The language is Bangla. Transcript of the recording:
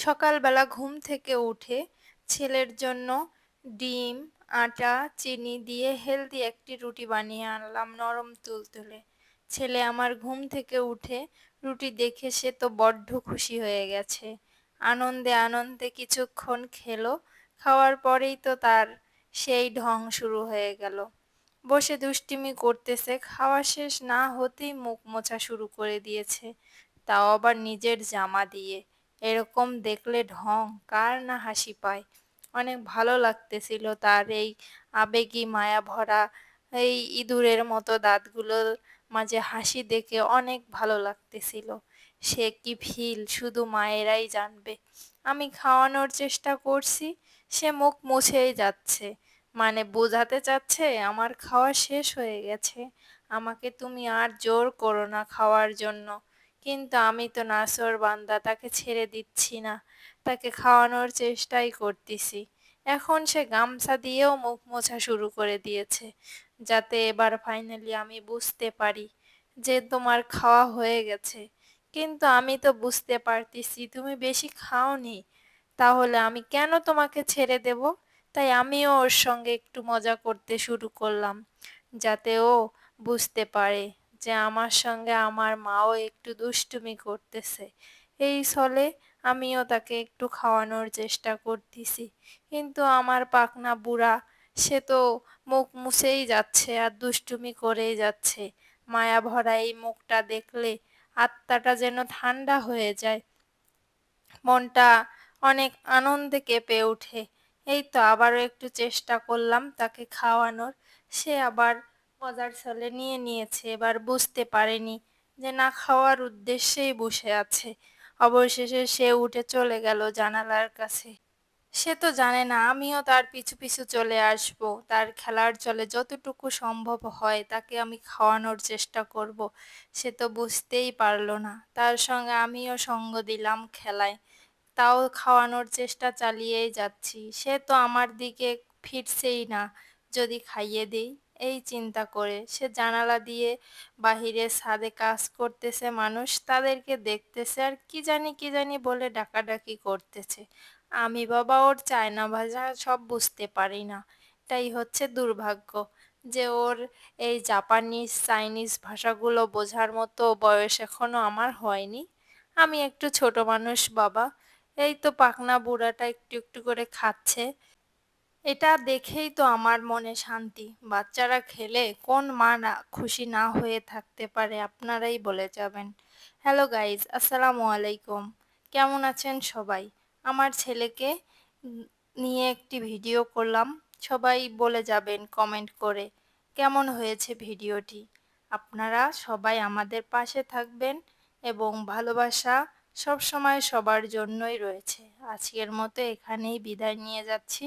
সকালবেলা ঘুম থেকে উঠে ছেলের জন্য ডিম, আটা, চিনি দিয়ে হেলদি একটি রুটি বানিয়ে আনলাম নরম তুলতুলে ছেলে আমার ঘুম থেকে উঠে রুটি দেখে সে তো বড্ড খুশি হয়ে গেছে। আনন্দে আনন্দে কিছুক্ষণ খেলো, খাওয়ার পরেই তো তার সেই ঢং শুরু হয়ে গেল। বসে দুষ্টিমি করতেছে, খাওয়া শেষ না হতেই মুখ মোছা শুরু করে দিয়েছে। তাও আবার নিজের জামা দিয়ে। এরকম দেখলে ঢং, কার না হাসি পায়? অনেক ভালো লাগতেছিল তার এই আবেগী মায়া ভরা এই ইঁদুরের মতো দাঁতগুলোর মাঝে হাসি দেখে অনেক ভালো লাগতেছিল। সে কি ফিল শুধু মায়েরাই জানবে। আমি খাওয়ানোর চেষ্টা করছি, সে মুখ মুছেই যাচ্ছে। মানে বোঝাতে চাচ্ছে, আমার খাওয়া শেষ হয়ে গেছে। আমাকে তুমি আর জোর করো না খাওয়ার জন্য। কিন্তু আমি তো নাসর বান্দা, তাকে ছেড়ে দিচ্ছি না। তাকে খাওয়ানোর চেষ্টাই করতেছি। এখন সে গামছা দিয়েও মুখ মোছা শুরু করে দিয়েছে, যাতে এবার ফাইনালি আমি বুঝতে পারি যে তোমার খাওয়া হয়ে গেছে। কিন্তু আমি তো বুঝতে পারতেছি, তুমি বেশি খাওনি, তাহলে আমি কেন তোমাকে ছেড়ে দেব? তাই আমিও ওর সঙ্গে একটু মজা করতে শুরু করলাম, যাতে ও বুঝতে পারে। যে আমার সঙ্গে আমার মাও একটু দুষ্টুমি করতেছে। এই ছলে আমিও তাকে একটু খাওয়ানোর চেষ্টা করতেছি। কিন্তু আমার পাকনা বুড়া, সে তো মুখ মুছেই যাচ্ছে আর দুষ্টুমি করেই যাচ্ছে। মায়া ভরা এই মুখটা দেখলে আত্মাটা যেন ঠান্ডা হয়ে যায়। মনটা অনেক আনন্দে কেঁপে ওঠে। এই তো আবারও একটু চেষ্টা করলাম তাকে খাওয়ানোর। সে আবার মজার ছলে নিয়ে নিয়েছে, এবার বুঝতে পারেনি যে না খাওয়ার উদ্দেশ্যেই বসে আছে। অবশেষে সে উঠে চলে গেল জানালার কাছে। সে তো জানে না, আমিও তার পিছু পিছু চলে আসব। তার খেলার চলে যতটুকু সম্ভব হয়, তাকে আমি খাওয়ানোর চেষ্টা করব। সে তো বুঝতেই পারল না। তার সঙ্গে আমিও সঙ্গ দিলাম খেলায়। তাও খাওয়ানোর চেষ্টা চালিয়েই যাচ্ছি। সে তো আমার দিকে ফিরছেই না, যদি খাইয়ে দিই। এই চিন্তা করে। সে জানালা দিয়ে বাহিরে ছাদে কাজ করতেছে, মানুষ তাদেরকে দেখতেছে আর কি জানি কি জানি বলে ডাকাডাকি করতেছে। আমি বাবা ওর চায়না ভাষা সব বুঝতে পারি না। এটাই হচ্ছে দুর্ভাগ্য যে ওর এই জাপানিজ, চাইনিজ ভাষাগুলো বোঝার মতো বয়স এখনও আমার হয়নি। আমি একটু ছোট মানুষ বাবা। এই তো পাকনা বুড়াটা একটু একটু করে খাচ্ছে। এটা দেখেই তো আমার মনে শান্তি। বাচ্চারা খেলে কোন মা না খুশি না হয়ে থাকতে পারে, আপনারাই বলে যাবেন। হ্যালো গাইজ, আসসালামু আলাইকুম। কেমন আছেন সবাই? আমার ছেলেকে নিয়ে একটি ভিডিও করলাম। সবাই বলে যাবেন, কমেন্ট করে কেমন হয়েছে ভিডিওটি। আপনারা সবাই আমাদের পাশে থাকবেন এবং ভালোবাসা সব সময় সবার জন্যই রয়েছে। আজকের মতো এখানেই বিদায় নিয়ে যাচ্ছি।